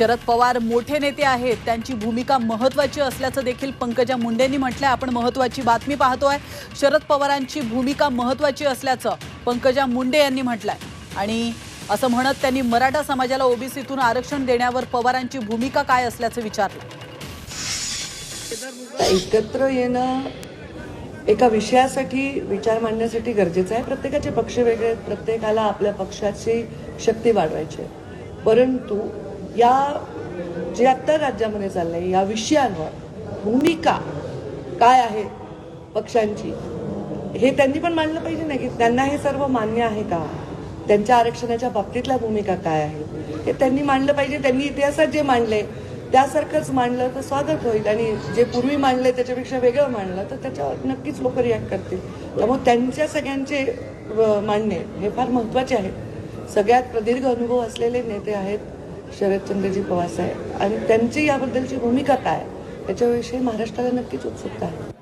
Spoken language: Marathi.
शरद पवार मोठे नेते आहेत. त्यांची भूमिका महत्वाची असल्याचं देखील पंकजा मुंडेंनी म्हटलंय. आपण महत्वाची बातमी पाहतोय. शरद पवारांची भूमिका महत्वाची असल्याचं पंकजा मुंडे यांनी म्हटलंय. आणि असं म्हणत त्यांनी मराठा समाजाला ओबीसीतून आरक्षण देण्यावर पवारांची भूमिका काय असल्याचं विचारलं. एकत्र येणं एका विषयासाठी विचार मांडण्यासाठी गरजेचं आहे. प्रत्येकाचे पक्ष वेगळे प्रत्येकाला आपल्या पक्षाची शक्ती वाढवायची परंतु या जे आत्ता राज्यामध्ये चाललं आहे या विषयांवर भूमिका काय आहे पक्षांची हे त्यांनी पण मांडलं पाहिजे ना की त्यांना हे सर्व मान्य आहे का? त्यांच्या आरक्षणाच्या बाबतीतल्या भूमिका काय आहे हे त्यांनी मांडलं पाहिजे त्यांनी इतिहासात जे मांडले त्यासारखंच मांडलं तर स्वागत होईल. आणि जे पूर्वी मांडले त्याच्यापेक्षा वेगळं मांडलं तर त्याच्यावर नक्कीच लोक रिॲक्ट करतील. त्यामुळे त्यांच्या सगळ्यांचे मांडणे हे फार महत्त्वाचे आहेत. सगळ्यात प्रदीर्घ अनुभव असलेले नेते आहेत शरदचंद्रजी पवार साहेब. आणि त्यांची याबद्दलची भूमिका काय? याच्याविषयी महाराष्ट्राला नक्कीच उत्सुकता आहे.